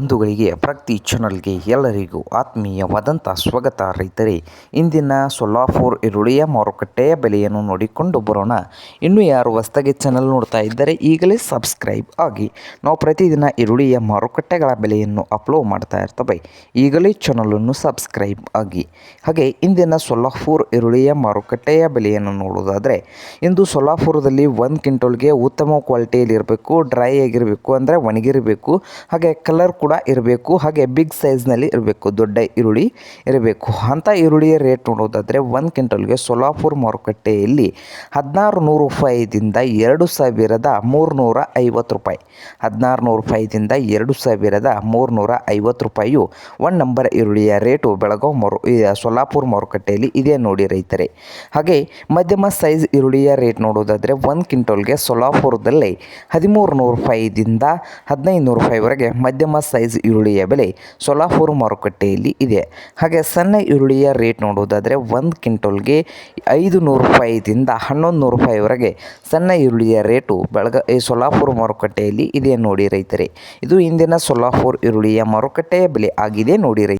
ಬಂಧುಗಳಿಗೆ, ಪ್ರಗತಿ ಚಾನಲ್ಗೆ ಎಲ್ಲರಿಗೂ ಆತ್ಮೀಯವಾದಂಥ ಸ್ವಾಗತ. ರೈತರೇ, ಇಂದಿನ ಸೊಲ್ಲಾಪುರ್ ಈರುಳ್ಳಿಯ ಮಾರುಕಟ್ಟೆಯ ಬೆಲೆಯನ್ನು ನೋಡಿಕೊಂಡು ಬರೋಣ. ಇನ್ನು ಯಾರು ಹೊಸ್ತಾಗಿ ಚಾನಲ್ ನೋಡ್ತಾ ಇದ್ದರೆ ಈಗಲೇ ಸಬ್ಸ್ಕ್ರೈಬ್ ಆಗಿ. ನಾವು ಪ್ರತಿದಿನ ಈರುಳ್ಳಿಯ ಮಾರುಕಟ್ಟೆಗಳ ಬೆಲೆಯನ್ನು ಅಪ್ಲೋಡ್ ಮಾಡ್ತಾ ಇರ್ತವೆ. ಈಗಲೇ ಚಾನಲನ್ನು ಸಬ್ಸ್ಕ್ರೈಬ್ ಆಗಿ. ಹಾಗೆ ಇಂದಿನ ಸೊಲ್ಲಾಪುರ್ ಈರುಳ್ಳಿಯ ಮಾರುಕಟ್ಟೆಯ ಬೆಲೆಯನ್ನು ನೋಡೋದಾದರೆ, ಇಂದು ಸೊಲ್ಲಾಪುರದಲ್ಲಿ ಒಂದು ಕ್ವಿಂಟಲ್ಗೆ ಉತ್ತಮ ಕ್ವಾಲಿಟಿಯಲ್ಲಿ ಇರಬೇಕು ಡ್ರೈ ಆಗಿರಬೇಕು, ಅಂದರೆ ಒಣಗಿರಬೇಕು. ಹಾಗೆ ಕಲರ್ ಕೂಡ ಇರಬೇಕು. ಹಾಗೆ ಬಿಗ್ ಸೈಜ್ನಲ್ಲಿ ಇರಬೇಕು. ದೊಡ್ಡ ಈರುಳ್ಳಿ ಇರಬೇಕು. ಅಂಥ ಈರುಳ್ಳಿಯ ರೇಟ್ ನೋಡೋದಾದರೆ ಒಂದು ಕ್ವಿಂಟಲ್ಗೆ ಸೊಲಾಪುರ್ ಮಾರುಕಟ್ಟೆಯಲ್ಲಿ ಹದಿನಾರು ನೂರು ರೂಪಾಯಿದಿಂದ ಎರಡು ಸಾವಿರದ ಮೂರುನೂರ ಐವತ್ತು ರೂಪಾಯಿ. ಹದಿನಾರು ನೂರು ರೂಪಾಯಿದಿಂದ ಎರಡು ಸಾವಿರದ ಮೂರುನೂರ ಐವತ್ತು ರೂಪಾಯಿಯು ಒನ್ ನಂಬರ್ ಈರುಳ್ಳಿಯ ರೇಟು ಬೆಳಗಾವ್ ಮಾರು, ಈ ಸೊಲ್ಲಾಪುರ ಮಾರುಕಟ್ಟೆಯಲ್ಲಿ ಇದೆ ನೋಡಿ ರೈತರೆ. ಹಾಗೆ ಮಧ್ಯಮ ಸೈಜ್ ಈರುಳ್ಳಿಯ ರೇಟ್ ನೋಡೋದಾದರೆ ಒಂದು ಕ್ವಿಂಟಲ್ಗೆ ಸೋಲಾಪುರದಲ್ಲಿ ಹದಿಮೂರು ನೂರು ರೂಪಾಯಿದಿಂದ ಹದಿನೈದು ನೂರು ರೂಪಾಯಿವರೆಗೆ ಮಧ್ಯಮ ಸೈಜ್ ಈರುಳ್ಳಿಯ ಬೆಲೆ ಸೊಲಾಪುರ ಮಾರುಕಟ್ಟೆಯಲ್ಲಿ ಇದೆ. ಹಾಗೆ ಸಣ್ಣ ಈರುಳ್ಳಿಯ ರೇಟ್ ನೋಡುವುದಾದರೆ ಒಂದು ಕ್ವಿಂಟಲ್ಗೆ ಐದು ನೂರು ರೂಪಾಯಿದಿಂದ ಹನ್ನೊಂದು ನೂರು ರೂಪಾಯಿವರೆಗೆ ಸಣ್ಣ ಈರುಳ್ಳಿಯ ರೇಟು ಬೆಳಗ ಈ ಸೊಲಾಪುರ ಮಾರುಕಟ್ಟೆಯಲ್ಲಿ ಇದೆ ನೋಡಿ ರೈತರೆ. ಇದು ಇಂದಿನ ಸೊಲಾಪುರ ಈರುಳ್ಳಿಯ ಮಾರುಕಟ್ಟೆಯ ಬೆಲೆ ಆಗಿದೆ ನೋಡಿ ರೈ